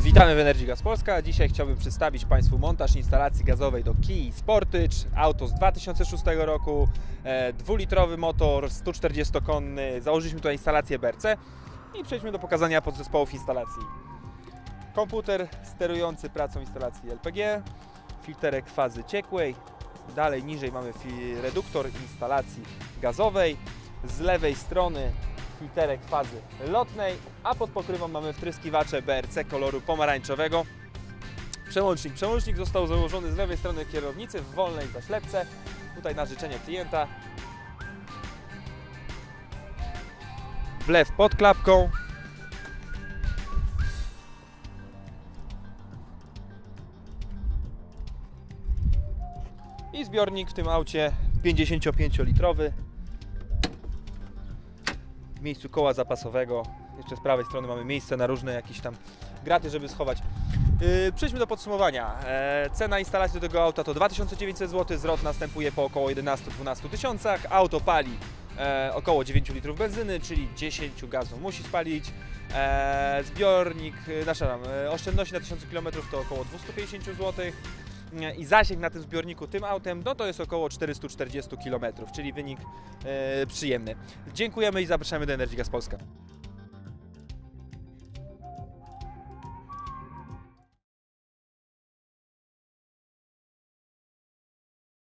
Witamy w Energy Gas Polska. Dzisiaj chciałbym przedstawić Państwu montaż instalacji gazowej do Key Sportage. Auto z 2006 roku, e, dwulitrowy motor, 140-konny. Założyliśmy tutaj instalację BRC i przejdźmy do pokazania podzespołów instalacji. Komputer sterujący pracą instalacji LPG, filterek fazy ciekłej. Dalej niżej mamy reduktor instalacji gazowej. Z lewej strony filterek fazy lotnej, a pod pokrywą mamy wtryskiwacze BRC koloru pomarańczowego. Przełącznik. Przełącznik został założony z lewej strony kierownicy w wolnej zaślepce. Tutaj na życzenie klienta. Wlew pod klapką. I zbiornik w tym aucie 55-litrowy w miejscu koła zapasowego. Jeszcze z prawej strony mamy miejsce na różne jakieś tam graty, żeby schować. Yy, przejdźmy do podsumowania. E, cena instalacji do tego auta to 2900 zł, zwrot następuje po około 11-12 tysiącach. Auto pali e, około 9 litrów benzyny, czyli 10 gazów musi spalić. E, zbiornik, e, nasza oszczędności na 1000 km to około 250 zł. I zasięg na tym zbiorniku tym autem, no to jest około 440 km, czyli wynik e, przyjemny. Dziękujemy i zapraszamy do Energy Gas Polska.